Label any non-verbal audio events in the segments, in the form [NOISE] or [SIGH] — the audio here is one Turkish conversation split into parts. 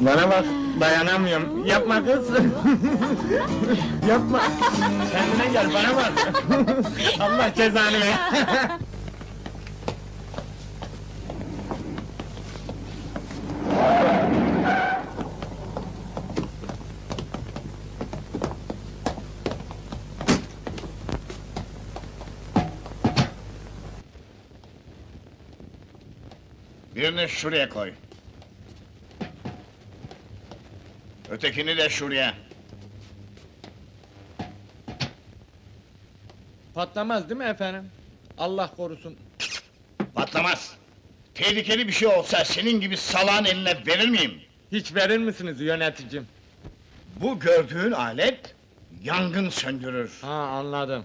Bana bak, dayanamıyorum. Yapma kız. [LAUGHS] Yapma. Kendine gel, bana bak. [LAUGHS] Allah cezanı ver. Birini şuraya koy. Ötekini de şuraya. Patlamaz değil mi efendim? Allah korusun. Patlamaz. Tehlikeli bir şey olsa senin gibi salağın eline verir miyim? Hiç verir misiniz yöneticim? Bu gördüğün alet yangın söndürür. Ha anladım.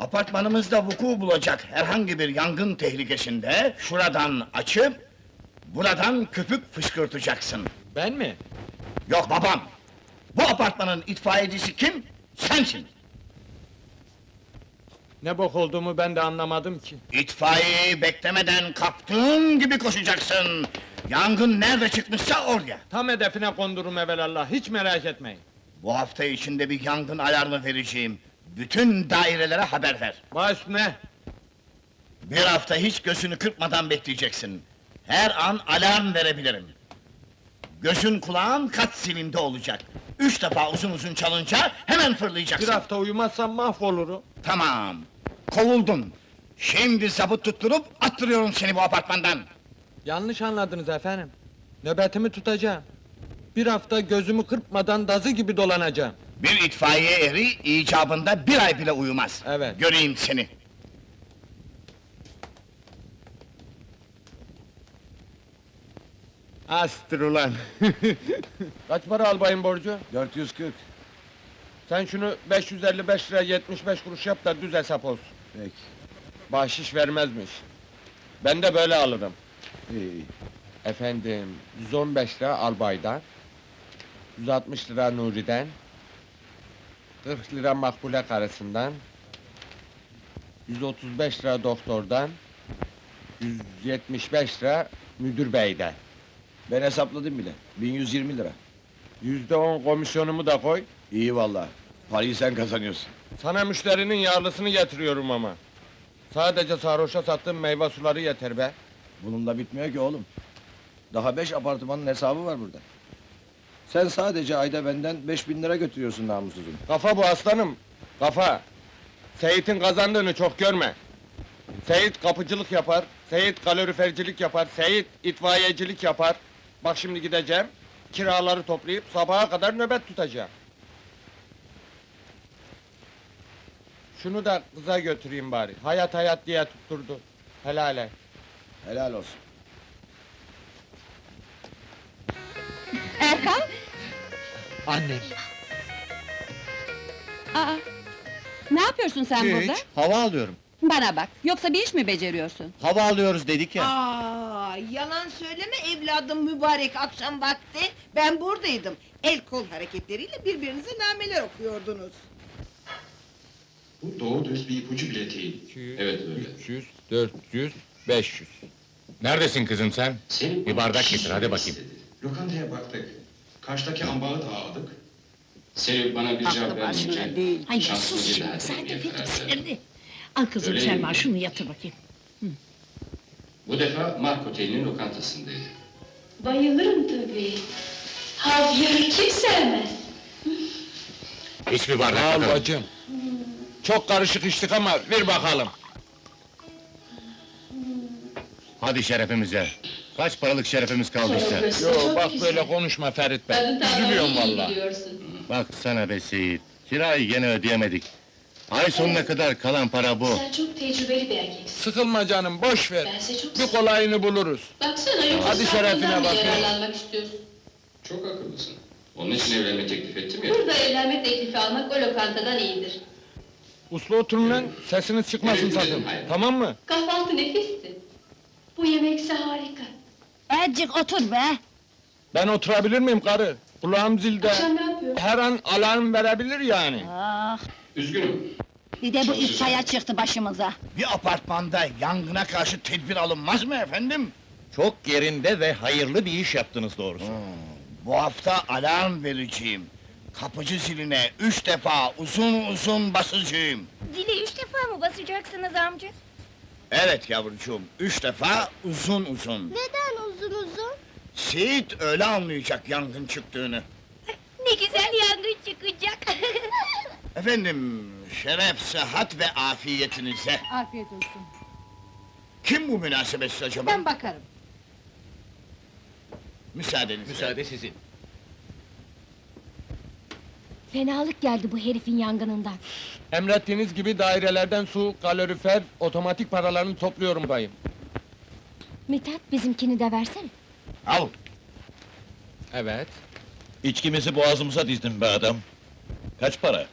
Apartmanımızda vuku bulacak herhangi bir yangın tehlikesinde şuradan açıp buradan köpük fışkırtacaksın. Ben mi? Yok babam. Bu apartmanın itfaiyecisi kim? Sensin. Ne bok olduğumu ben de anlamadım ki. İtfaiyeyi beklemeden kaptığın gibi koşacaksın. Yangın nerede çıkmışsa oraya. Tam hedefine kondurum evelallah, hiç merak etmeyin. Bu hafta içinde bir yangın alarmı vereceğim. Bütün dairelere haber ver. Baş üstüne. Bir hafta hiç gözünü kırpmadan bekleyeceksin. Her an alarm verebilirim. Gözün kulağın kat silinde olacak. Üç defa uzun uzun çalınca hemen Bir fırlayacaksın. hafta uyumazsam mahvolurum. Tamam. Kovuldun. Şimdi zabıt tutturup attırıyorum seni bu apartmandan. Yanlış anladınız efendim. Nöbetimi tutacağım. Bir hafta gözümü kırpmadan dazı gibi dolanacağım. Bir itfaiye eri icabında bir ay bile uyumaz. Evet. Göreyim seni. Astır ulan! [LAUGHS] Kaç para albayın borcu? 440. Sen şunu 555 lira 75 kuruş yap da düz hesap olsun. Peki. Bahşiş vermezmiş. Ben de böyle alırım. İyi iyi. Efendim, 115 lira albaydan, 160 lira Nuri'den, 40 lira Makbule karısından, 135 lira doktordan, 175 lira müdür beyden. Ben hesapladım bile. 1120 lira. Yüzde on komisyonumu da koy. İyi valla. Parayı sen kazanıyorsun. Sana müşterinin yağlısını getiriyorum ama. Sadece sarhoşa sattığım meyve suları yeter be. Bununla bitmiyor ki oğlum. Daha beş apartmanın hesabı var burada. Sen sadece ayda benden 5000 lira götürüyorsun namussuzum. Kafa bu aslanım, kafa. Seyit'in kazandığını çok görme. Seyit kapıcılık yapar, Seyit kalorifercilik yapar, Seyit itfaiyecilik yapar. Bak şimdi gideceğim, kiraları toplayıp sabaha kadar nöbet tutacağım. Şunu da kıza götüreyim bari. Hayat hayat diye tutturdu. Helal et. Helal olsun. Erkan? Annem. Aa, ne yapıyorsun sen burada? hava alıyorum. Bana bak, yoksa bir iş mi beceriyorsun? Hava alıyoruz dedik ya. Aa, yalan söyleme evladım mübarek akşam vakti. Ben buradaydım. El kol hareketleriyle birbirinize nameler okuyordunuz. Bu doğru dürüst bir ipucu bile değil. Evet öyle. 300, 400, 500. Neredesin kızım sen? Senin Bir bardak getir, hadi bakayım. Lokantaya baktık. Karşıdaki ambağı da ağladık. Senin bana bir cevap vermeyince değil. Ay şanslı sus bir şimdi, daha zaten sinirli. Al kızım Öyle Selma, mi? şunu yatır bakayım. Bu defa Mark Oteli'nin lokantasındaydı. Bayılırım tabii. Havyarı kim sevmez? İç bir bardak Al bakalım. bacım. Çok karışık içtik ama ver bakalım. Hadi şerefimize. Kaç paralık şerefimiz kaldıysa. Çorbası Yo çok bak güzel. böyle konuşma Ferit Bey. Tadı tamamen Üzülüyorum iyi valla. Bak sana be Seyit. Kirayı gene ödeyemedik. Ay sonuna kadar kalan para bu. Sen çok tecrübeli bir erkeksin. Sıkılma canım, boş ver. Ben size çok Bir kolayını buluruz. Baksana yoksa Hadi sen şerefine bundan bak ya. yararlanmak istiyorsun? Çok akıllısın. Onun için evlenme teklif ettim ya. Burada evlenme teklifi almak o lokantadan iyidir. Uslu oturun lan, sesiniz çıkmasın Evet, sakın. hayır. Tamam mı? Kahvaltı nefisti. Bu yemekse harika. Azıcık otur be! Ben oturabilir miyim karı? Kulağım zilde. Akşam ne yapıyorsun? Her an alarm verebilir yani. Ah, Üzgünüm. Bir de bu Çok güzel. ifaya çıktı başımıza. Bir apartmanda yangına karşı tedbir alınmaz mı efendim? Çok yerinde ve hayırlı bir iş yaptınız doğrusu. Bu hafta alarm vereceğim. Kapıcı ziline üç defa uzun uzun basacağım. Zili üç defa mı basacaksınız amca? Evet yavrucuğum, üç defa uzun uzun. Neden uzun uzun? Seyit öyle anlayacak yangın çıktığını. Ne güzel yangın çıkacak. [LAUGHS] Efendim, şeref, sıhhat ve afiyetinize. Afiyet olsun. Kim bu münasebetsiz acaba? Ben bakarım. Müsaadenizle. Müsaade sizin. Fenalık geldi bu herifin yangınından. Emrettiğiniz gibi dairelerden su, kalorifer, otomatik paralarını topluyorum bayım. Mithat bizimkini de versene. Al, Evet. İçkimizi boğazımıza dizdin be adam. Kaç para?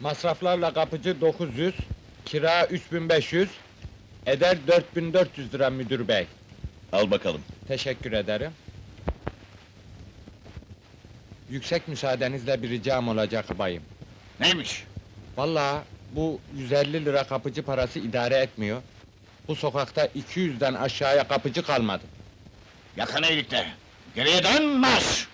Masraflarla kapıcı 900, kira 3500, eder 4400 lira müdür bey. Al bakalım. Teşekkür ederim. Yüksek müsaadenizle bir ricam olacak bayım. neymiş? Vallahi bu 150 lira kapıcı parası idare etmiyor. Bu sokakta 200'den aşağıya kapıcı kalmadı. Yakın iyilikte. Geriye dön, marş!